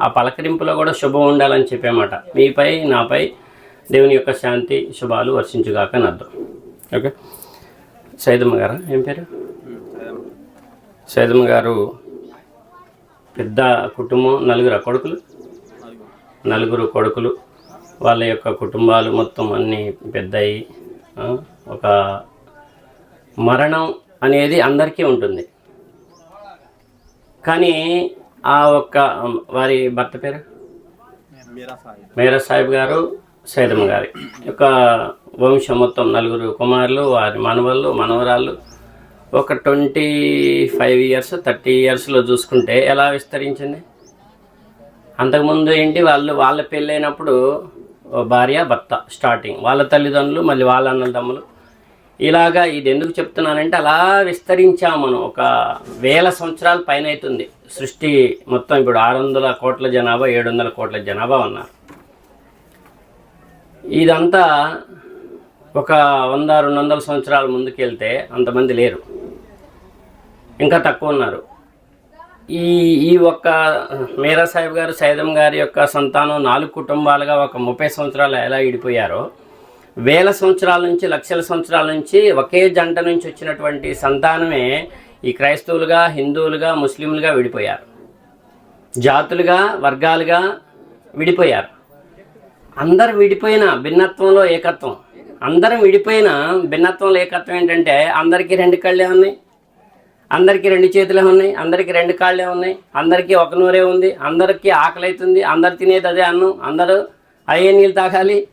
ఆ పలకరింపులో కూడా శుభం ఉండాలని చెప్పేమాట. మీపై నాపై దేవుని యొక్క శాంతి శుభాలు వర్షించుగాక అని అర్థం. ఓకే? సైదమ్మ గారా? ఏం పేరు? సైదమ్మ గారు పెద్ద కుటుంబం నలుగురు కొడుకులు? నలుగురు కొడుకులు. వాళ్ళ యొక్క కుటుంబాలు మొత్తం అన్నీ పెద్దయి ఒక మరణం అనేది అందరికీ ఉంటుంది. కానీ ఆ ఒక్క వారి భర్త పేరు? మేరా సాహిబ్ గారు సైదమ్మ గారి. యొక్క వంశం మొత్తం నలుగురు కుమారులు వారి మనవళ్ళు మనవరాళ్ళు. ఒక ట్వంటీ ఫైవ్ ఇయర్స్ థర్టీ ఇయర్స్లో చూసుకుంటే ఎలా విస్తరించింది? అంతకుముందు ఏంటి వాళ్ళు వాళ్ళ పెళ్ళైనప్పుడు భార్య భర్త స్టార్టింగ్. వాళ్ళ తల్లిదండ్రులు మళ్ళీ వాళ్ళ అన్నదమ్ములు. ఇలాగా ఇది ఎందుకు చెప్తున్నానంటే అలా విస్తరించాం మనం. ఒక వేల సంవత్సరాల పైన అవుతుంది సృష్టి మొత్తం ఇప్పుడు ఆరు వందల కోట్ల జనాభా ఏడు వందల కోట్ల జనాభా ఉన్నారు. ఇదంతా ఒక వంద రెండు వందల సంవత్సరాల ముందుకెళ్తే అంతమంది లేరు. ఇంకా తక్కువ ఉన్నారు. ఈ ఈ ఒక్క మీరా సాహిబ్ గారు సైదం గారి యొక్క సంతానం నాలుగు కుటుంబాలుగా ఒక ముప్పై సంవత్సరాలు ఎలా ఇడిపోయారో వేల సంవత్సరాల నుంచి లక్షల సంవత్సరాల నుంచి ఒకే జంట నుంచి వచ్చినటువంటి సంతానమే ఈ క్రైస్తవులుగా హిందువులుగా ముస్లింలుగా విడిపోయారు. జాతులుగా వర్గాలుగా విడిపోయారు. అందరు విడిపోయిన భిన్నత్వంలో ఏకత్వం. అందరం విడిపోయిన భిన్నత్వంలో ఏకత్వం ఏంటంటే అందరికీ రెండు కళ్ళే ఉన్నాయి. అందరికీ రెండు చేతులే ఉన్నాయి. అందరికీ రెండు కాళ్ళే ఉన్నాయి. అందరికీ ఒక నూరే ఉంది. అందరికీ ఆకలి అవుతుంది అందరు తినేది అదే అన్నం. అందరూ అయ్యే నీళ్ళు తాగాలి.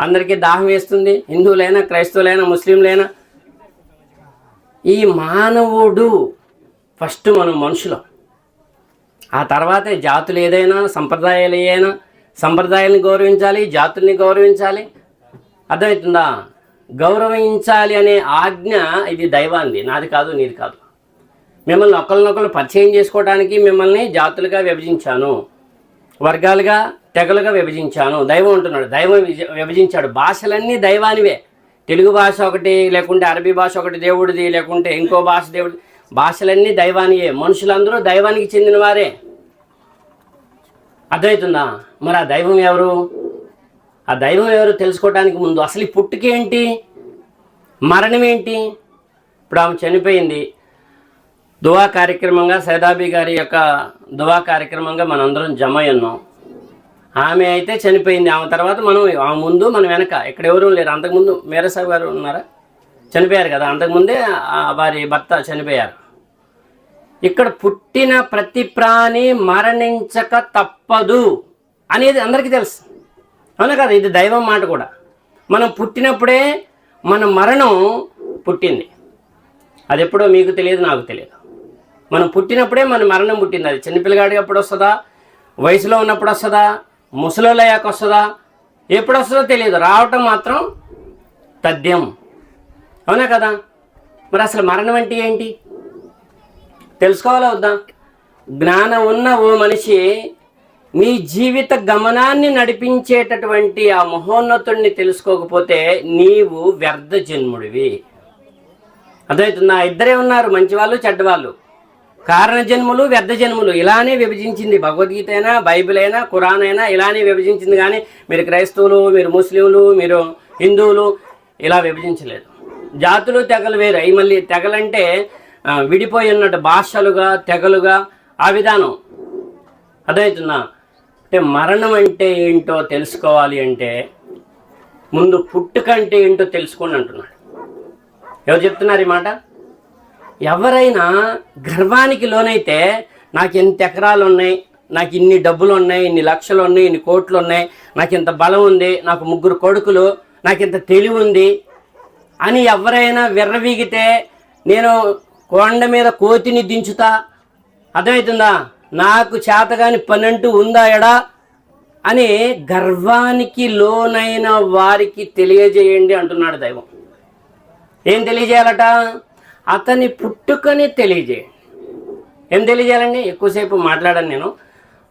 అందరికీ దాహం వేస్తుంది. హిందువులైనా క్రైస్తవులైనా ముస్లింలైనా. ఈ మానవుడు ఫస్ట్ మనం మనుషులం. ఆ తర్వాతే జాతులు ఏదైనా సంప్రదాయాలు ఏదైనా సంప్రదాయాలను గౌరవించాలి జాతుల్ని గౌరవించాలి. అర్థమవుతుందా? గౌరవించాలి అనే ఆజ్ఞ ఇది దైవాంది నాది కాదు నీది కాదు. మిమ్మల్ని ఒకరినొకరు పరిచయం చేసుకోవడానికి మిమ్మల్ని జాతులుగా విభజించాను. వర్గాలుగా తెగలుగా విభజించాను. దైవం ఉంటున్నాడు దైవం విభజించాడు. భాషలన్నీ దైవానివే. తెలుగు భాష ఒకటి లేకుంటే అరబీ భాష ఒకటి దేవుడిది లేకుంటే ఇంకో భాష దేవుడి భాషలన్నీ దైవానియే. మనుషులందరూ దైవానికి చెందినవారే. అర్థమవుతుందా మరి ఆ దైవం ఎవరు? ఆ దైవం ఎవరు తెలుసుకోవడానికి ముందు? అసలు ఈ పుట్టుకేంటి మరణం ఏంటి? ఇప్పుడు ఆమె చనిపోయింది. దువా కార్యక్రమంగా సైదాబి గారి యొక్క దువా కార్యక్రమంగా మనందరం జమ అయ్యున్నాం. ఆమె అయితే చనిపోయింది. ఆమె తర్వాత మనం ఆమె ముందు మనం వెనక ఇక్కడ ఎవరు లేరు. అంతకుముందు మేరసాబ్ గారు ఉన్నారా? చనిపోయారు కదా. అంతకుముందే వారి భర్త చనిపోయారు. ఇక్కడ పుట్టిన ప్రతి ప్రాణి మరణించక తప్పదు అనేది అందరికీ తెలుసు. అవునా కదా? ఇది దైవం మాట కూడా. మనం పుట్టినప్పుడే మన మరణం పుట్టింది. అది ఎప్పుడో మీకు తెలియదు నాకు తెలియదు. మనం పుట్టినప్పుడే మన మరణం పుట్టింది. అది చిన్నపిల్లగాడిగా ఎప్పుడు వస్తుందా? వయసులో ఉన్నప్పుడు వస్తుందా? ముసలోళ్ళు అయ్యాక వస్తుందా? ఎప్పుడు వస్తుందో తెలియదు. రావటం మాత్రం తథ్యం. అవునా కదా? మరి అసలు మరణం అంటే ఏంటి? తెలుసుకోవాలా వద్దా? జ్ఞానం ఉన్న ఓ మనిషి నీ జీవిత గమనాన్ని నడిపించేటటువంటి ఆ మహోన్నతుడిని తెలుసుకోకపోతే నీవు వ్యర్థ జన్ముడివి అర్థమవుతుందా? ఇద్దరే ఉన్నారు మంచివాళ్ళు చెడ్డవాళ్ళు. కారణ జన్ములు వ్యర్థ జన్ములు ఇలానే విభజించింది భగవద్గీత అయినా బైబిల్ అయినా ఖురాన్ అయినా ఇలానే విభజించింది కానీ మీరు క్రైస్తవులు మీరు ముస్లింలు మీరు హిందువులు ఇలా విభజించలేదు. జాతులు తెగలు వేరు. అవి మళ్ళీ తెగలంటే విడిపోయి ఉన్నట్టు భాషలుగా తెగలుగా ఆ విధానం. అదైతున్నా అంటే మరణం అంటే ఏంటో తెలుసుకోవాలి అంటే ముందు పుట్టుకంటే ఏంటో తెలుసుకోండి అంటున్నాడు. ఎవరు చెప్తున్నారు ఈ మాట? ఎవరైనా గర్వానికి లోనైతే నాకు ఎంత ఎకరాలు ఉన్నాయి నాకు ఇన్ని డబ్బులు ఉన్నాయి ఇన్ని లక్షలు ఉన్నాయి ఇన్ని కోట్లు ఉన్నాయి నాకు ఇంత బలం ఉంది నాకు ముగ్గురు కొడుకులు నాకు ఇంత తెలివి ఉంది అని ఎవరైనా విర్రవీగితే నేను కొండ మీద కోతిని దించుతా. అర్థమవుతుందా? నాకు చేతగాని పనంటూ ఉందా ఎడా? అని గర్వానికి లోనైన వారికి తెలియజేయండి అంటున్నాడు దైవం. ఏం తెలియజేయాలట? అతని పుట్టుకని తెలియజేయండి ఏం తెలియజేయాలండి? ఎక్కువసేపు మాట్లాడాను నేను.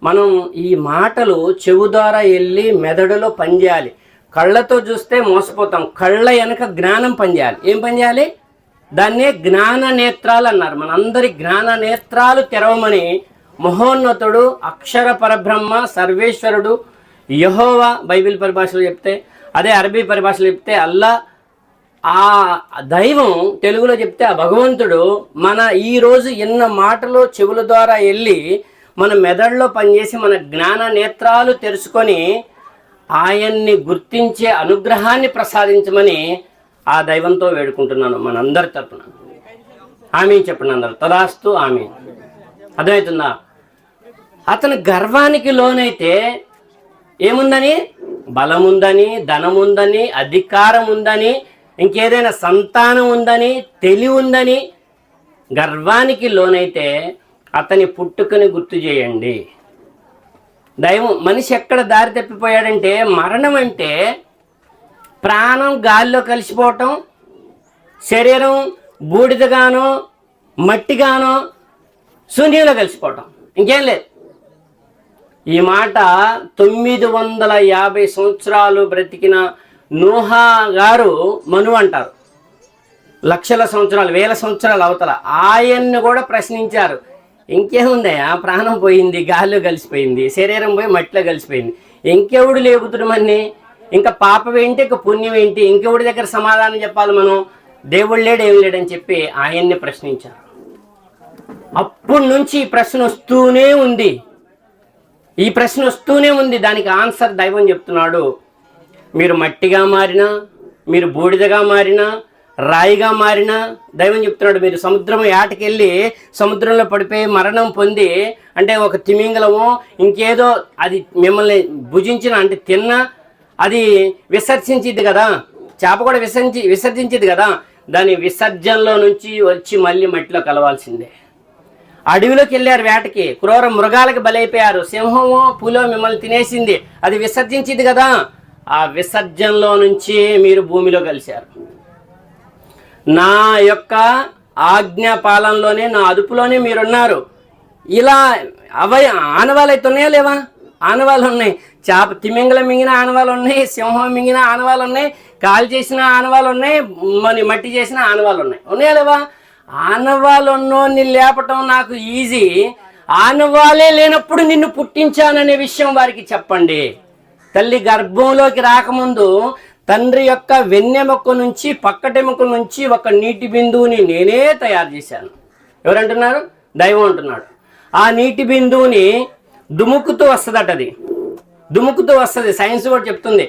మనం ఈ మాటలు చెవు ద్వారా వెళ్ళి మెదడులో పనిచేయాలి. కళ్ళతో చూస్తే మోసపోతాం. కళ్ళ వెనక జ్ఞానం పనిచేయాలి. ఏం పనిచేయాలి? దాన్నే జ్ఞాన నేత్రాలు అన్నారు. మనందరి జ్ఞాన నేత్రాలు తెరవమని మహోన్నతుడు అక్షర పరబ్రహ్మ సర్వేశ్వరుడు యహోవా బైబిల్ పరిభాషలో చెప్తే అదే అరబీ పరిభాషలో చెప్తే అల్లా ఆ దైవం తెలుగులో చెప్తే ఆ భగవంతుడు మన ఈరోజు ఎన్న మాటలు చెవుల ద్వారా వెళ్ళి మన మెదడులో పనిచేసి మన జ్ఞాన నేత్రాలు తెరుచుకొని ఆయన్ని గుర్తించే అనుగ్రహాన్ని ప్రసాదించమని ఆ దైవంతో వేడుకుంటున్నాను మనందరి తరపున. ఆమె చెప్పండి అందరు. తదాస్తు ఆమె అర్థమవుతుందా? అతను గర్వానికి లోనైతే ఏముందని? బలముందని ధనముందని అధికారం ఉందని ఇంకేదైనా సంతానం ఉందని తెలివి ఉందని గర్వానికి లోనైతే అతని పుట్టుకని గుర్తు చేయండి. దైవం మనిషి ఎక్కడ దారి తప్పిపోయాడంటే మరణం అంటే ప్రాణం గాలిలో కలిసిపోవటం శరీరం బూడిదగానో మట్టిగానో శూన్యంలో కలిసిపోవటం. ఇంకేం లేదు. ఈ మాట తొమ్మిది వందల యాభై సంవత్సరాలు బ్రతికిన నోహా గారు మను అంటారు. లక్షల సంవత్సరాలు వేల సంవత్సరాలు అవతల. ఆయన్ని కూడా ప్రశ్నించారు. ఇంకేముందయ్యా? ప్రాణం పోయింది గాల్లో కలిసిపోయింది శరీరం పోయి మట్టిలో కలిసిపోయింది. ఇంకెవడు లేపుతుడు మన్ని? ఇంకా పాపం ఏంటి? ఇంకా పుణ్యం ఏంటి? ఇంకెవడి దగ్గర సమాధానం చెప్పాలి మనం? దేవుడు లేడు ఏం లేడని చెప్పి ఆయన్ని ప్రశ్నించారు. అప్పటి నుంచి ఈ ప్రశ్న వస్తూనే ఉంది. ఈ ప్రశ్న వస్తూనే ఉంది. దానికి ఆన్సర్ దైవం చెప్తున్నాడు. మీరు మట్టిగా మారినా మీరు బూడిదగా మారినా రాయిగా మారినా దైవం చెప్తున్నాడు మీరు సముద్రం ఏటకెళ్ళి సముద్రంలో పడిపోయి మరణం పొంది అంటే ఒక తిమింగలమో ఇంకేదో అది మిమ్మల్ని భుజించిన అంటే తిన్నా అది విసర్జించింది కదా. చేప కూడా విసర్జి విసర్జించింది కదా. దాని విసర్జనలో నుంచి వచ్చి మళ్ళీ మట్టిలో కలవాల్సిందే. అడవిలోకి వెళ్ళారు వేటకి. క్రూర మృగాలకి బలైపోయారు. సింహమో పులో మిమ్మల్ని తినేసింది. అది విసర్జించింది కదా. ఆ విసర్జనలో నుంచి మీరు భూమిలో కలిశారు. నా యొక్క ఆజ్ఞా పాలనలోనే నా అదుపులోనే మీరున్నారు. ఇలా అవయ ఆనవాలు అయితే ఉన్నాయా లేవా? ఆనవాళ్ళు ఉన్నాయి. చేప తిమింగలం మింగిన ఆనవాళ్ళు ఉన్నాయి సింహం మింగిన ఆనవాళ్ళు ఉన్నాయి కాలు చేసిన ఆనవాళ్ళు ఉన్నాయి మరి మట్టి చేసిన ఆనవాళ్ళు ఉన్నాయి. ఉన్నాయా లేవా? ఆనవాళ్ళు ఉన్నోన్ని లేపటం నాకు ఈజీ. ఆనవాళ్ళే లేనప్పుడు నిన్ను పుట్టించాననే విషయం వారికి చెప్పండి. తల్లి గర్భంలోకి రాకముందు తండ్రి యొక్క వెన్నెముక నుంచి పక్కటెముక నుంచి ఒక నీటి బిందువుని నేనే తయారు చేశాను. ఎవరంటున్నారు? దైవం అంటున్నాడు. ఆ నీటి బిందువుని దుముకుతూ వస్తుందట అది దుముకుతూ వస్తుంది. సైన్స్ కూడా చెప్తుంది.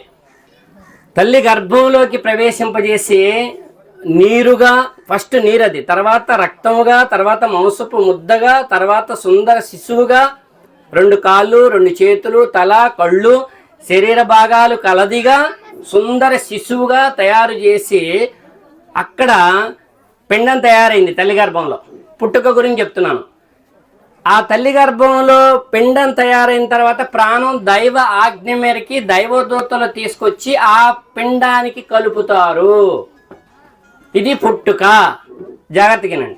తల్లి గర్భంలోకి ప్రవేశింపజేసి నీరుగా ఫస్ట్ నీరది తర్వాత రక్తముగా తర్వాత మాంసపు ముద్దగా తర్వాత సుందర శిశువుగా రెండు కాళ్ళు రెండు చేతులు తల కళ్ళు శరీర భాగాలు కలదిగా సుందర శిశువుగా తయారు చేసి అక్కడ పిండం తయారైంది తల్లి గర్భంలో. పుట్టుక గురించి చెప్తున్నాను. ఆ తల్లి గర్భంలో పిండం తయారైన తర్వాత ప్రాణం దైవ ఆజ్ఞ మేరకి దైవదూతలు తీసుకొచ్చి ఆ పిండానికి కలుపుతారు. ఇది పుట్టుక. జాగ్రత్తగానండి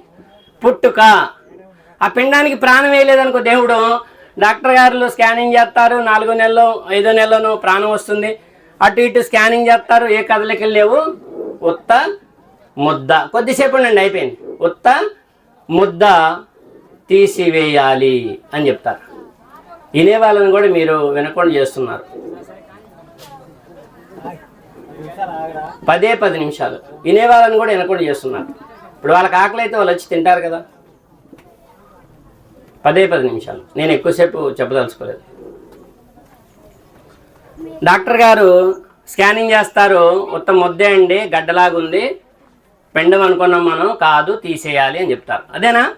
పుట్టుక. ఆ పిండానికి ప్రాణం వేయలేదనుకో దేవుడు డాక్టర్ గారు స్కానింగ్ చేస్తారు. నాలుగో నెలలో ఐదో నెలలోనూ ప్రాణం వస్తుంది. అటు ఇటు స్కానింగ్ చేస్తారు. ఏ కదలికలు లేవు. ఉత్త ముద్ద. కొద్దిసేపు ఉండండి అయిపోయింది. ఉత్త ముద్ద తీసివేయాలి అని చెప్తారు. వినే వాళ్ళని కూడా మీరు వినకుండా చేస్తున్నారు. పదే పది నిమిషాలు. వినే వాళ్ళని కూడా వినకుండా చేస్తున్నారు. ఇప్పుడు వాళ్ళకి ఆకలి అయితే వాళ్ళు వచ్చి తింటారు కదా. పదే పది నిమిషాలు. నేను ఎక్కువసేపు చెప్పదలుచుకోలేదు. డాక్టర్ గారు స్కానింగ్ చేస్తారు. మొత్తం ముద్దే అండి. గడ్డలాగుంది పెండం అనుకున్నాం మనం. కాదు తీసేయాలి అని చెప్తారు. అదేనా?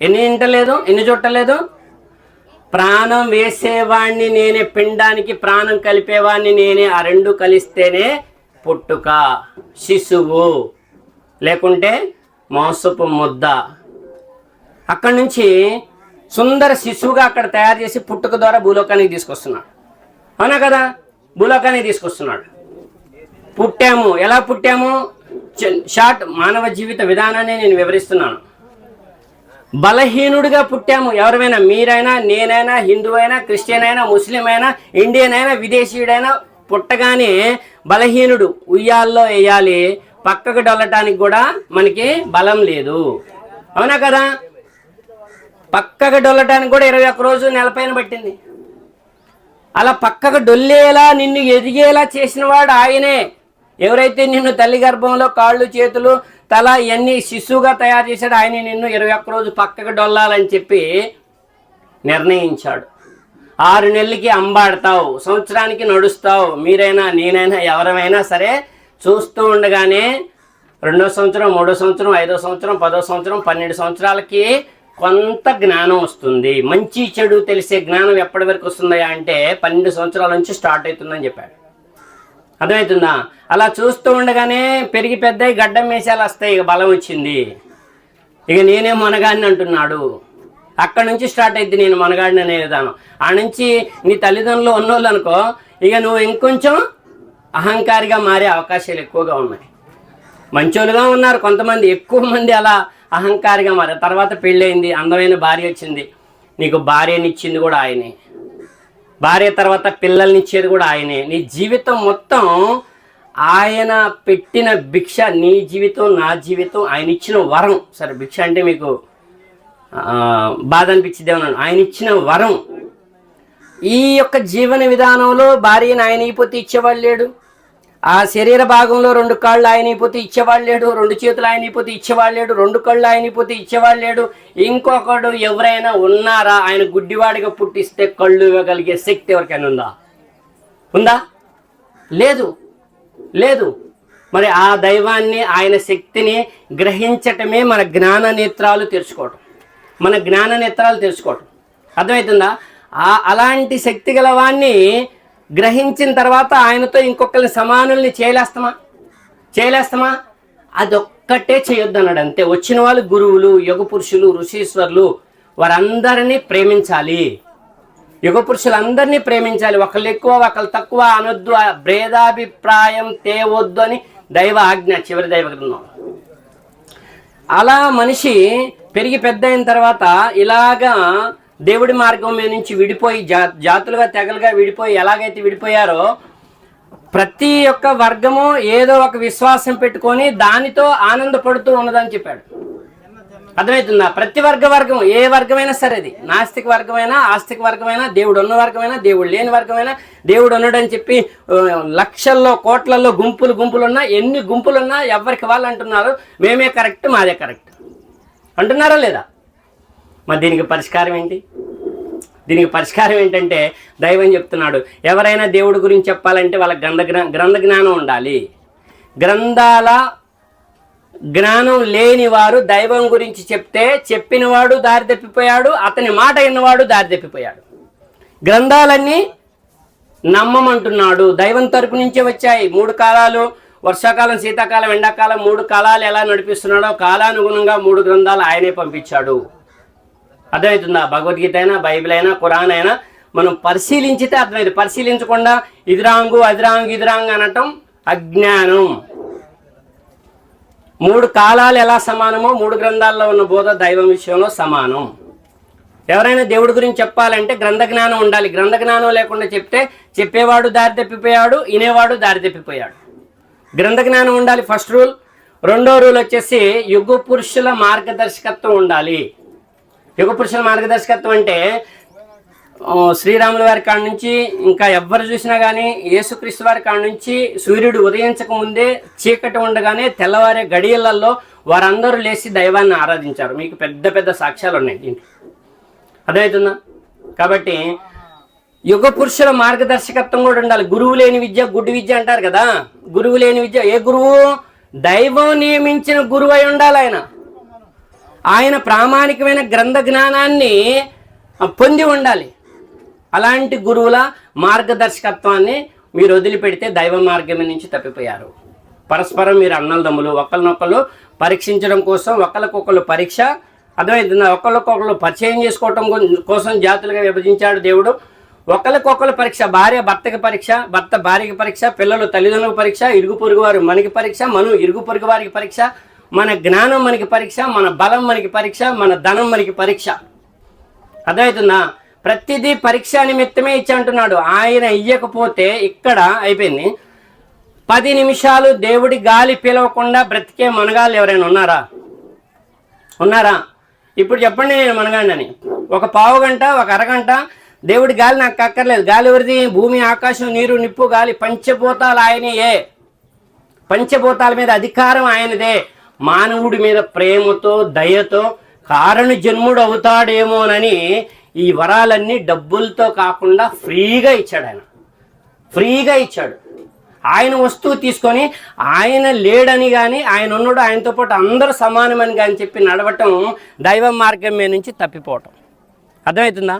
ఎన్ని ఇంటలేదు? ఎన్ని చుట్టలేదు? ప్రాణం వేసేవాణ్ణి నేనే పిండానికి ప్రాణం కలిపేవాణ్ణి నేనే ఆ రెండు కలిస్తేనే పుట్టుక శిశువు లేకుంటే మాంసపు ముద్ద. అక్కడి నుంచి సుందర శిశువుగా అక్కడ తయారు చేసి పుట్టుక ద్వారా భూలోకానికి తీసుకొస్తున్నాడు. అవునా కదా? భూలోకానికి తీసుకొస్తున్నాడు. పుట్టాము. ఎలా పుట్టాము? షార్ట్ మానవ జీవిత విధానాన్ని నేను వివరిస్తున్నాను. బలహీనుడిగా పుట్టాము. ఎవరైనా మీరైనా నేనైనా హిందువైనా క్రిస్టియన్ అయినా ముస్లిం అయినా ఇండియన్ అయినా విదేశీయుడైనా పుట్టగానే బలహీనుడు ఉయ్యాల్లో వేయాలి. పక్కకు డొల్లటానికి కూడా మనకి బలం లేదు. అవునా కదా? పక్కగా డొల్లటానికి కూడా ఇరవై ఒక్క రోజు నెలపైన పట్టింది. అలా పక్కగా డొల్లేలా నిన్ను ఎదిగేలా చేసిన వాడు ఆయనే. ఎవరైతే నిన్ను తల్లి గర్భంలో కాళ్ళు చేతులు తల ఇవన్నీ శిశువుగా తయారు చేశాడు ఆయన నిన్ను ఇరవై ఒక్క రోజు పక్కగా డొల్లాలని చెప్పి నిర్ణయించాడు. ఆరు నెలలకి అంబాడతావు సంవత్సరానికి నడుస్తావు. మీరైనా నేనైనా ఎవరమైనా సరే చూస్తూ ఉండగానే రెండో సంవత్సరం మూడో సంవత్సరం ఐదో సంవత్సరం పదో సంవత్సరం పన్నెండు సంవత్సరాలకి కొంత జ్ఞానం వస్తుంది. మంచి చెడు తెలిసే జ్ఞానం ఎప్పటి వరకు వస్తుందా అంటే పన్నెండు సంవత్సరాల నుంచి స్టార్ట్ అవుతుందని చెప్పాడు. అర్థమవుతుందా? అలా చూస్తూ ఉండగానే పెరిగి పెద్ద గడ్డం వేసేలా వస్తాయి ఇక బలం వచ్చింది. ఇక నేనే మనగాడిని అంటున్నాడు. అక్కడ నుంచి స్టార్ట్ అయింది నేను మనగాడిని అనే విధానం. ఆ నుంచి నీ తల్లిదండ్రులు ఉన్నోళ్ళు అనుకో ఇక నువ్వు ఇంకొంచెం అహంకారిగా మారే అవకాశాలు ఎక్కువగా ఉన్నాయి. మంచోళ్ళుగా ఉన్నారు కొంతమంది ఎక్కువ మంది అలా అహంకారిగా మారారు. తర్వాత పెళ్ళయింది అందమైన భార్య వచ్చింది. నీకు భార్యనిచ్చింది కూడా ఆయనే. భార్య తర్వాత పిల్లల్ని ఇచ్చేది కూడా ఆయనే. నీ జీవితం మొత్తం ఆయన పెట్టిన భిక్ష నీ జీవితం నా జీవితం ఆయన ఇచ్చిన వరం. సరే భిక్ష అంటే మీకు బాధ అనిపించింది ఏమన్నాను? ఆయన ఇచ్చిన వరం. ఈ యొక్క జీవన విధానంలో భార్యను ఆయన అయిపోతే ఇచ్చేవాడు లేడు. ఆ శరీర భాగంలో రెండు కాళ్ళు ఆయన అయిపోతే ఇచ్చేవాళ్ళు లేడు రెండు చేతులు ఆయన అయిపోతే ఇచ్చేవాళ్ళు లేడు రెండు కళ్ళు ఆయన అయిపోతే ఇచ్చేవాళ్ళు లేడు. ఇంకొకడు ఎవరైనా ఉన్నారా? ఆయన గుడ్డివాడిగా పుట్టిస్తే కళ్ళు ఇవ్వగలిగే శక్తి ఎవరికైనా ఉందా? ఉందా? లేదు. లేదు. మరి ఆ దైవాన్ని ఆయన శక్తిని గ్రహించటమే మన జ్ఞాన నేత్రాలు తెరుచుకోవటం. మన జ్ఞాన నేత్రాలు తెరుచుకోవటం. అర్థమవుతుందా? అలాంటి శక్తి గలవాన్ని గ్రహించిన తర్వాత ఆయనతో ఇంకొకరిని సమానుల్ని చేయలేస్తామా? చేయలేస్తామా? అదొక్కటే చేయొద్దు అన్నాడు. అంతే. వచ్చిన వాళ్ళు గురువులు యుగ పురుషులు ఋషీశ్వరులు వారందరినీ ప్రేమించాలి. యుగ పురుషులందరినీ ప్రేమించాలి. ఒకళ్ళు ఎక్కువ ఒకళ్ళు తక్కువ అనొద్దు. భేదాభిప్రాయం తేవద్దు అని దైవ ఆజ్ఞ చివరి దైవ గ్రంథం. అలా మనిషి పెరిగి పెద్ద అయిన తర్వాత ఇలాగా దేవుడి మార్గం మీద నుంచి విడిపోయి జా జాతులుగా తెగలుగా విడిపోయి ఎలాగైతే విడిపోయారో ప్రతి ఒక్క వర్గము ఏదో ఒక విశ్వాసం పెట్టుకొని దానితో ఆనందపడుతూ ఉన్నదని చెప్పాడు. అర్థమవుతుందా? ప్రతి వర్గ వర్గం ఏ వర్గమైనా సరే అది. నాస్తిక వర్గమైనా ఆస్తిక వర్గమైనా దేవుడు ఉన్న వర్గమైనా దేవుడు లేని వర్గమైనా దేవుడు ఉన్నాడని చెప్పి లక్షల్లో కోట్లలో గుంపులు గుంపులు ఉన్నా ఎన్ని గుంపులున్నా ఎవరికి వాళ్ళు అంటున్నారు? మేమే కరెక్ట్ మాదే కరెక్ట్. అంటున్నారా లేదా? మరి దీనికి పరిష్కారం ఏంటి? దీనికి పరిష్కారం ఏంటంటే దైవం చెప్తున్నాడు ఎవరైనా దేవుడి గురించి చెప్పాలంటే వాళ్ళ గ్రంథ జ్ఞా- గ్రంథ జ్ఞానం ఉండాలి. గ్రంథాల జ్ఞానం లేని వారు దైవం గురించి చెప్తే చెప్పినవాడు దారి తప్పిపోయాడు అతని మాట విన్నవాడు దారి తప్పిపోయాడు. గ్రంథాలన్నీ నమ్మమంటున్నాడు. దైవం తరపు నుంచే వచ్చాయి. మూడు కాలాలు వర్షాకాలం శీతాకాలం ఎండాకాలం మూడు కాలాలు ఎలా నడిపిస్తున్నాడో కాలానుగుణంగా మూడు గ్రంథాలు ఆయనే పంపించాడు. అర్థమవుతుందా? భగవద్గీత అయినా బైబిల్ అయినా ఖురాన్ అయినా మనం పరిశీలించితే అర్థమైంది. పరిశీలించకుండా ఇది రాంగు అది రాంగు ఇది రాంగు అనటం అజ్ఞానం. మూడు కాలాలు ఎలా సమానమో మూడు గ్రంథాల్లో ఉన్న బోధ దైవం విషయంలో సమానం. ఎవరైనా దేవుడి గురించి చెప్పాలంటే గ్రంథ జ్ఞానం ఉండాలి. గ్రంథ జ్ఞానం లేకుండా చెప్తే చెప్పేవాడు దారి తప్పిపోయాడు వినేవాడు దారి తప్పిపోయాడు. గ్రంథ జ్ఞానం ఉండాలి ఫస్ట్ రూల్. రెండో రూల్ వచ్చేసి యుగ పురుషుల మార్గదర్శకత్వం ఉండాలి. యుగ పురుషుల మార్గదర్శకత్వం అంటే శ్రీరాముల వారి కాడ నుంచి ఇంకా ఎవ్వరు చూసినా కానీ యేసుక్రీస్తు వారి కాడ నుంచి సూర్యుడు ఉదయించక ముందే చీకటి ఉండగానే తెల్లవారే గడియలలో వారందరూ లేచి దైవాన్ని ఆరాధించారు. మీకు పెద్ద పెద్ద సాక్ష్యాలు ఉన్నాయి దీంట్లో. అర్థమవుతుందా? కాబట్టి యుగ పురుషుల మార్గదర్శకత్వం కూడా ఉండాలి. గురువు లేని విద్య గుడ్డి విద్య అంటారు కదా. గురువు లేని విద్య. ఏ గురువు? దైవం నియమించిన గురువు అయి ఉండాలి ఆయన. ఆయన ప్రామాణికమైన గ్రంథ జ్ఞానాన్ని పొంది ఉండాలి. అలాంటి గురువుల మార్గదర్శకత్వాన్ని మీరు వదిలిపెడితే దైవ మార్గం నుంచి తప్పిపోయారు. పరస్పరం మీరు అన్నలదమ్ములు ఒకరినొకరు పరీక్షించడం కోసం ఒకరికొకరు పరీక్ష అర్థమైంది? ఒకరికొకరు పరిచయం చేసుకోవటం కోసం జాతులుగా విభజించాడు దేవుడు. ఒకరికొకరు పరీక్ష భార్య భర్తకి పరీక్ష భర్త భార్యకి పరీక్ష పిల్లలు తల్లిదండ్రులకు పరీక్ష ఇరుగు పొరుగు వారు మనకి పరీక్ష మనం ఇరుగు పొరుగు వారికి పరీక్ష మన జ్ఞానం మనకి పరీక్ష మన బలం మనకి పరీక్ష మన ధనం మనకి పరీక్ష. అర్థమవుతుందా? ప్రతిదీ పరీక్ష నిమిత్తమే ఇచ్చి అంటున్నాడు ఆయన ఇయ్యకపోతే ఇక్కడ అయిపోయింది. పది నిమిషాలు దేవుడి గాలి పిలవకుండా బ్రతికే మనగాళ్ళు ఎవరైనా ఉన్నారా? ఉన్నారా? ఇప్పుడు చెప్పండి నేను మనగాండని ఒక పావు గంట ఒక అరగంట దేవుడి గాలి నాకు అక్కర్లేదు. గాలి ఎవరిది? భూమి ఆకాశం నీరు నిప్పు గాలి పంచభూతాలు ఆయనయే. పంచభూతాల మీద అధికారం ఆయనదే. మానవుడి మీద ప్రేమతో దయతో కారణ జన్ముడు అవుతాడేమోనని ఈ వరాలన్నీ డబ్బులతో కాకుండా ఫ్రీగా ఇచ్చాడు ఆయన. ఫ్రీగా ఇచ్చాడు. ఆయన వస్తువు తీసుకొని ఆయన లేడని కానీ ఆయన ఉన్నాడు ఆయనతో పాటు అందరూ సమానమని కానీ చెప్పి నడవటం దైవ మార్గం మీద నుంచి తప్పిపోవటం. అర్థమవుతుందా?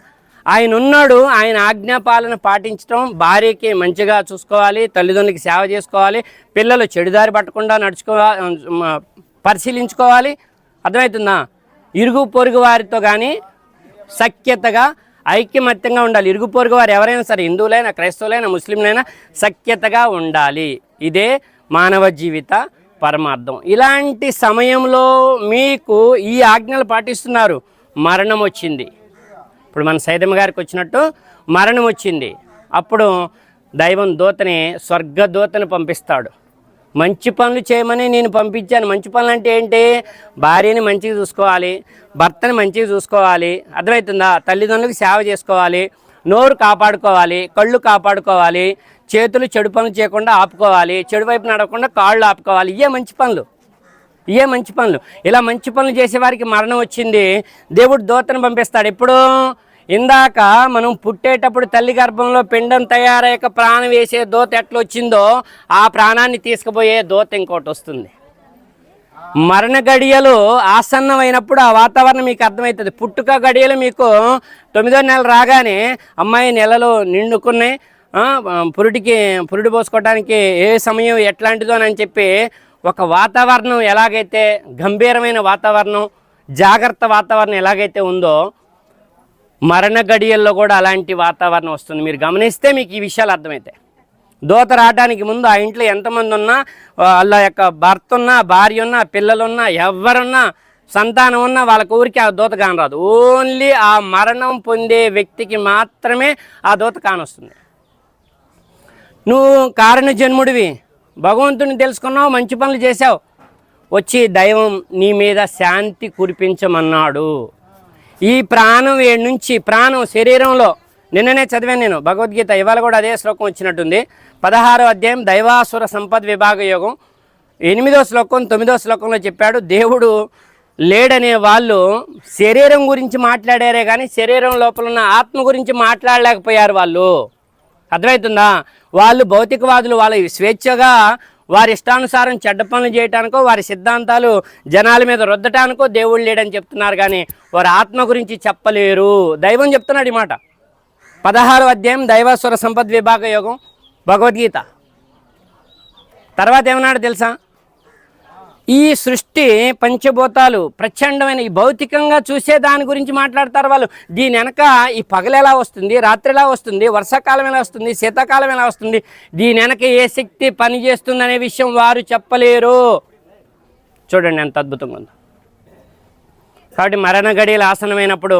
ఆయన ఉన్నాడు ఆయన ఆజ్ఞాపాలన పాటించడం భార్యకి మంచిగా చూసుకోవాలి తల్లిదండ్రులకి సేవ చేసుకోవాలి పిల్లలు చెడుదారి పట్టకుండా నడుచుకోవాలి పరిశీలించుకోవాలి. అర్థమవుతుందా? ఇరుగు పొరుగు వారితో కానీ సఖ్యతగా ఐక్యమత్యంగా ఉండాలి. ఇరుగు పొరుగు వారు ఎవరైనా సరే హిందువులైనా క్రైస్తవులైనా ముస్లింలైనా సఖ్యతగా ఉండాలి. ఇదే మానవ జీవిత పరమార్థం. ఇలాంటి సమయంలో మీకు ఈ ఆజ్ఞలు పాటిస్తున్నారు. మరణం వచ్చింది. ఇప్పుడు మన సైదమ్మ గారికి వచ్చినట్టు మరణం వచ్చింది. అప్పుడు దైవం దూతని స్వర్గ దూతని పంపిస్తాడు. మంచి పనులు చేయమని నేను పంపించాను. మంచి పనులు అంటే ఏంటి? భార్యని మంచిగా చూసుకోవాలి భర్తని మంచిగా చూసుకోవాలి. అర్థమవుతుందా? తల్లిదండ్రులకు సేవ చేసుకోవాలి నోరు కాపాడుకోవాలి కళ్ళు కాపాడుకోవాలి చేతులు చెడు పనులు చేయకుండా ఆపుకోవాలి చెడు వైపు నడవకుండా కాళ్ళు ఆపుకోవాలి. ఇవే మంచి పనులు. ఇవే మంచి పనులు. ఇలా మంచి పనులు చేసేవారికి మరణం వచ్చింది. దేవుడు దోతను పంపిస్తాడు. ఎప్పుడు? ఇందాక మనం పుట్టేటప్పుడు తల్లి గర్భంలో పిండం తయారయ్యాక ప్రాణం వేసే దోత ఎట్లొచ్చిందో ఆ ప్రాణాన్ని తీసుకుపోయే దోత ఇంకోటి వస్తుంది. మరణ గడియలు ఆసన్నమైనప్పుడు ఆ వాతావరణం మీకు అర్థమవుతుంది. పుట్టుక గడియలు మీకు తొమ్మిదో నెల రాగానే అమ్మాయి నెలలు నిండుకున్నాయి. పురుడికి పురుడు పోసుకోవడానికి ఏ సమయం ఎట్లాంటిదో అని చెప్పి ఒక వాతావరణం ఎలాగైతే గంభీరమైన వాతావరణం జాగ్రత్త వాతావరణం ఎలాగైతే ఉందో మరణ గడియల్లో కూడా అలాంటి వాతావరణం వస్తుంది. మీరు గమనిస్తే మీకు ఈ విషయాలు అర్థమవుతాయి దోత రావడానికి ముందు ఆ ఇంట్లో ఎంతమంది ఉన్నా వాళ్ళ యొక్క భర్త ఉన్నా భార్య ఉన్నా పిల్లలున్నా ఎవరున్నా సంతానం ఉన్నా వాళ్ళ ఊరికి ఆ దూత కానరాదు. ఓన్లీ ఆ మరణం పొందే వ్యక్తికి మాత్రమే ఆ దూత కానొస్తుంది. నువ్వు కారణ జన్ముడివి భగవంతుని తెలుసుకున్నావు మంచి పనులు చేశావు. వచ్చి దైవం నీ మీద శాంతి కురిపించమన్నాడు. ఈ ప్రాణం వీడి నుంచి ప్రాణం శరీరంలో నిన్ననే చదివాను నేను భగవద్గీత ఇవాళ కూడా అదే శ్లోకం వచ్చినట్టుంది. పదహారో అధ్యాయం దైవాసుర సంపద్ విభాగ యోగం. ఎనిమిదో శ్లోకం తొమ్మిదో శ్లోకంలో చెప్పాడు దేవుడు లేడనే వాళ్ళు శరీరం గురించి మాట్లాడారే కానీ శరీరం లోపల ఉన్న ఆత్మ గురించి మాట్లాడలేకపోయారు వాళ్ళు. అర్థమవుతుందా? వాళ్ళు భౌతికవాదులు వాళ్ళ స్వేచ్ఛగా వారి ఇష్టానుసారం చెడ్డ పనులు చేయటానికో వారి సిద్ధాంతాలు జనాల మీద రుద్దటానికో దేవుడు లేడని చెప్తున్నారు కానీ వారి ఆత్మ గురించి చెప్పలేరు. దైవం చెప్తున్నాడు ఈ మాట. పదహారు అధ్యాయం దైవాసుర సంపద్ విభాగ యోగం భగవద్గీత. తర్వాత ఏమన్నాడు తెలుసా? ఈ సృష్టి పంచభూతాలు ప్రచండమైన ఈ భౌతికంగా చూసే దాని గురించి మాట్లాడతారు వాళ్ళు. దీని వెనక ఈ పగలు ఎలా వస్తుంది రాత్రి ఎలా వస్తుంది వర్షాకాలం ఎలా వస్తుంది శీతాకాలం ఎలా వస్తుంది దీని వెనక ఏ శక్తి పనిచేస్తుంది అనే విషయం వారు చెప్పలేరు. చూడండి ఎంత అద్భుతంగా ఉందో. కాబట్టి మరణ గడియలు ఆసనమైనప్పుడు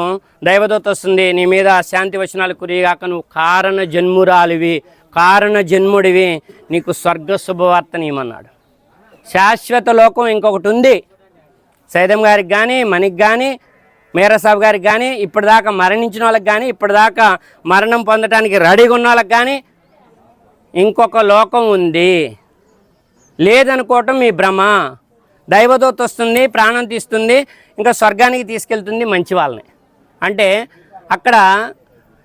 దైవదూత వస్తుంది నీ మీద శాంతి వచనాలు కురిగాక నువ్వు కారణ జన్మురాలివి కారణ జన్ముడివి నీకు స్వర్గ శుభవార్త నీమన్నాడు శాశ్వత లోకం ఇంకొకటి ఉంది. సైదం గారికి కానీ మణికి కానీ మీరాసాబ్ గారికి కానీ ఇప్పటిదాకా మరణించిన వాళ్ళకి కానీ ఇప్పటిదాకా మరణం పొందడానికి రెడీగా ఉన్న వాళ్ళకి కానీ ఇంకొక లోకం ఉంది. లేదనుకోవటం మీ భ్రమ. దైవదూత వస్తుంది ప్రాణం తీస్తుంది ఇంకా స్వర్గానికి తీసుకెళ్తుంది మంచి వాళ్ళని. అంటే అక్కడ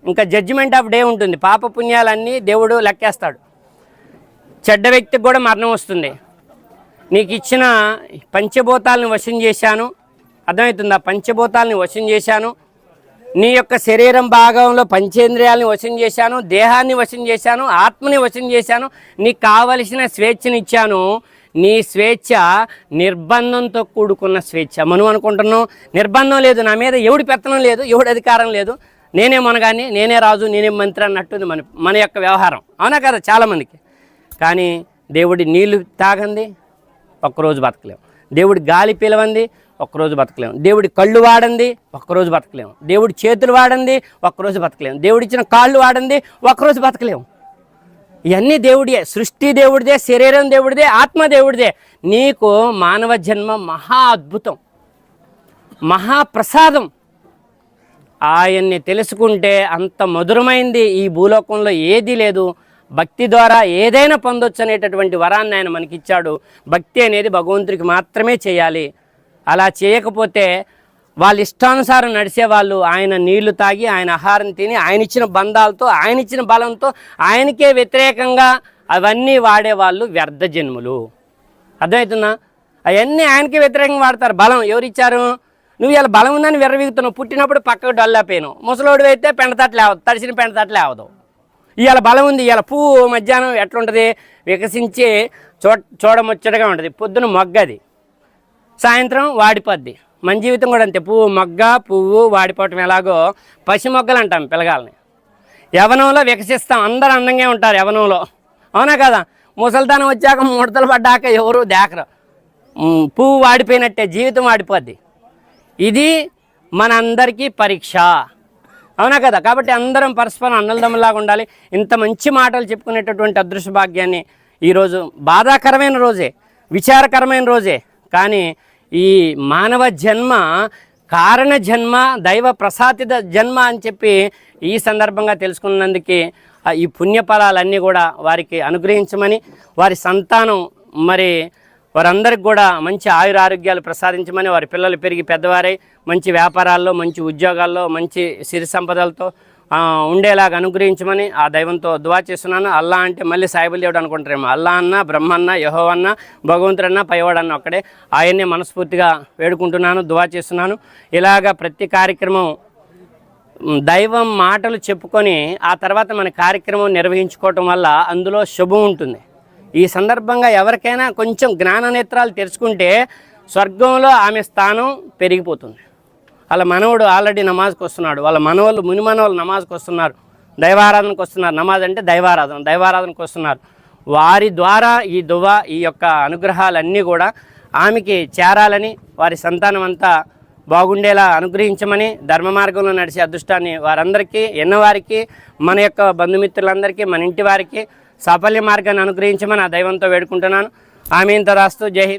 ఇంకా జడ్జిమెంట్ ఆఫ్ డే ఉంటుంది. పాప పుణ్యాలన్నీ దేవుడు లెక్కేస్తాడు. చెడ్డ వ్యక్తికి కూడా మరణం వస్తుంది. నీకు ఇచ్చిన పంచభూతాలను వశం చేశాను. అర్థమవుతుందా? పంచభూతాలని వశం చేశాను. నీ యొక్క శరీరం భాగంలో పంచేంద్రియాలని వశం చేశాను. దేహాన్ని వశం చేశాను. ఆత్మని వశం చేశాను. నీకు కావలసిన స్వేచ్ఛని ఇచ్చాను. నీ స్వేచ్ఛ నిర్బంధంతో కూడుకున్న స్వేచ్ఛ. మనం అనుకుంటున్నాం నిర్బంధం లేదు. నా మీద ఎవడి పెత్తనం లేదు ఎవడి అధికారం లేదు. నేనే మనగాని నేనే రాజు నేనే మంత్రి అన్నట్టుంది మన మన యొక్క వ్యవహారం. అవునా కదా? చాలామందికి. కానీ దేవుడి నీళ్ళు తాగంది ఒక్కరోజు బతకలేము దేవుడి గాలి పిలవంది ఒక్కరోజు బతకలేము దేవుడి కళ్ళు వాడంది ఒక్కరోజు బతకలేము దేవుడి చేతులు వాడంది ఒక్కరోజు బతకలేము దేవుడిచ్చిన కాళ్ళు వాడంది ఒక్కరోజు బతకలేము ఇవన్నీ దేవుడియే సృష్టి దేవుడిదే శరీరం దేవుడిదే ఆత్మ దేవుడిదే. నీకు మానవ జన్మ మహా అద్భుతం మహాప్రసాదం ఆయన్ని తెలుసుకుంటే అంత మధురమైంది ఈ భూలోకంలో ఏదీ లేదు. భక్తి ద్వారా ఏదైనా పొందొచ్చు అనేటటువంటి వరాన్ని ఆయన మనకిచ్చాడు. భక్తి అనేది భగవంతుడికి మాత్రమే చేయాలి. అలా చేయకపోతే వాళ్ళ ఇష్టానుసారం నడిచేవాళ్ళు ఆయన నీళ్ళు తాగి ఆయన ఆహారం తిని ఆయన ఇచ్చిన బంధాలతో ఆయన ఇచ్చిన బలంతో ఆయనకే వ్యతిరేకంగా అవన్నీ వాడేవాళ్ళు వ్యర్థ జన్ములు. అర్థమవుతుందా అవన్నీ ఆయనకే వ్యతిరేకంగా వాడతారు. బలం ఎవరు ఇచ్చారు నువ్వు ఇలా బలం ఉందని విర్రవీగుతున్నావు. పుట్టినప్పుడు పక్కకు డొల్లాపోయాను ముసలోడు అయితే పెండతట్లు లేవదు తడిసిన పెండతట్లు లేవదు. ఇవాళ బలం ఉంది ఇవాళ పువ్వు మధ్యాహ్నం ఎట్లుంటుంది? వికసించి చూ చూడముచ్చటగా ఉంటుంది. పొద్దున మొగ్గది సాయంత్రం వాడిపోద్ది. మన జీవితం కూడా అంతే. పువ్వు మొగ్గ పువ్వు వాడిపోవటం ఎలాగో పసి మొగ్గలు అంటాం పిల్లగాలని. యవనంలో వికసిస్తాం. అందరూ అందంగా ఉంటారు యవనంలో. అవునా కదా? ముసలితనం వచ్చాక ముడతలు పడ్డాక ఎవరు దేకరు. పువ్వు వాడిపోయినట్టే జీవితం వాడిపోద్ది. ఇది మనందరికీ పరీక్ష. అవునా కదా? కాబట్టి అందరం పరస్పరం అన్నలదమ్ములాగా ఉండాలి. ఇంత మంచి మాటలు చెప్పుకునేటటువంటి అదృశ్య భాగ్యాన్ని ఈరోజు బాధాకరమైన రోజే విచారకరమైన రోజే. కానీ ఈ మానవ జన్మ కారణ జన్మ దైవ ప్రసాదిత జన్మ అని చెప్పి ఈ సందర్భంగా తెలుసుకున్నందుకే ఈ పుణ్యఫలాలన్నీ కూడా వారికి అనుగ్రహించమని వారి సంతానం మరి వారందరికి కూడా మంచి ఆయుర ఆరోగ్యాలు ప్రసాదించమని వారి పిల్లలు పెరిగి పెద్దవారై మంచి వ్యాపారాల్లో మంచి ఉద్యోగాల్లో మంచి సిరి సంపదలతో ఉండేలాగా అనుగ్రహించమని ఆ దైవంతో దువా చేస్తున్నాను. అల్లా అంటే మళ్ళీ సాయిబుల్ దేవుడు అనుకుంటారేమో. అల్లా అన్న బ్రహ్మన్న యహో అన్న భగవంతుడన్న పైవాడన్న ఒక్కడే. ఆయన్నే మనస్ఫూర్తిగా వేడుకుంటున్నాను దువా చేస్తున్నాను. ఇలాగ ప్రతి కార్యక్రమం దైవం మాటలు చెప్పుకొని ఆ తర్వాత మన కార్యక్రమం నిర్వహించుకోవటం వల్ల అందులో శుభం ఉంటుంది. ఈ సందర్భంగా ఎవరికైనా కొంచెం జ్ఞాన నేత్రాలు తెరుచుకుంటే స్వర్గంలో ఆమె స్థానం పెరిగిపోతుంది. వాళ్ళ మనవడు ఆల్రెడీ నమాజ్కి వస్తున్నాడు. వాళ్ళ మనవాళ్ళు ముని మనవాళ్ళు నమాజ్కి వస్తున్నారు. దైవారాధనకు వస్తున్నారు. నమాజ్ అంటే దైవారాధన దైవారాధనకు వస్తున్నారు. వారి ద్వారా ఈ దువా ఈ యొక్క అనుగ్రహాలన్నీ కూడా ఆమెకి చేరాలని వారి సంతానం అంతా బాగుండేలా అనుగ్రహించమని ధర్మ మార్గంలో నడిచే అదృష్టాన్ని వారందరికీ ఎన్నవారికి మన యొక్క బంధుమిత్రులందరికీ మన ఇంటి వారికి సాఫల్య మార్గాన్ని అనుగ్రహించమని ఆ దైవంతో వేడుకుంటున్నాను. ఆమె ఇంత రాస్తూ జై హింద్.